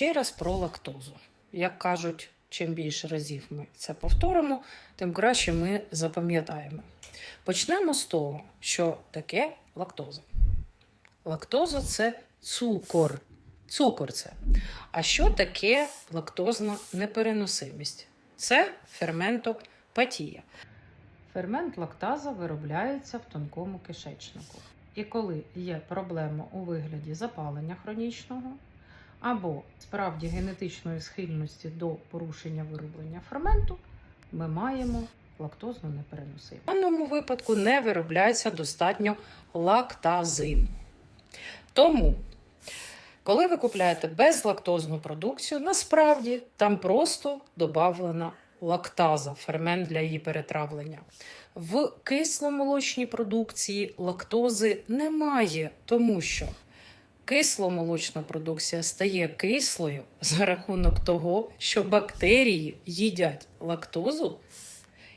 ще раз про лактозу. Як кажуть, чим більше разів ми це повторимо, тим краще ми запам'ятаємо. Почнемо з того, що таке лактоза. Лактоза це цукор. Цукор це. А що таке лактозна непереносимість? Це ферментопатія. Фермент лактаза виробляється в тонкому кишечнику. І коли є проблема у вигляді запалення хронічного або справді генетичної схильності до порушення вироблення ферменту, ми маємо лактозну непереносимість. В даному випадку не виробляється достатньо лактази. Тому, коли ви купляєте безлактозну продукцію, насправді там просто додавлена лактаза, фермент для її перетравлення. В кисломолочній продукції лактози немає, тому що кисломолочна продукція стає кислою за рахунок того, що бактерії їдять лактозу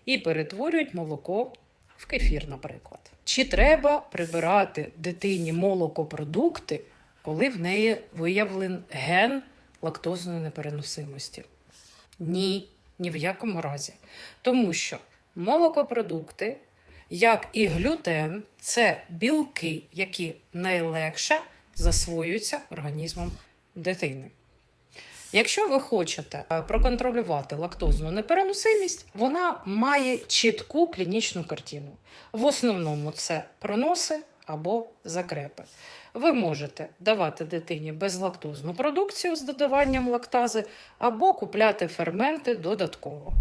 і перетворюють молоко в кефір, наприклад. Чи треба прибирати дитині молокопродукти, коли в неї виявлен ген лактозної непереносимості? Ні, ні в якому разі. Тому що молокопродукти, як і глютен, це білки, які найлегше засвоюються організмом дитини. Якщо ви хочете е, проконтролювати лактозну непереносимість, вона має чітку клінічну картину. В основному це проноси або закрепи. Ви можете давати дитині безлактозну продукцію з додаванням лактази або купляти ферменти додатково.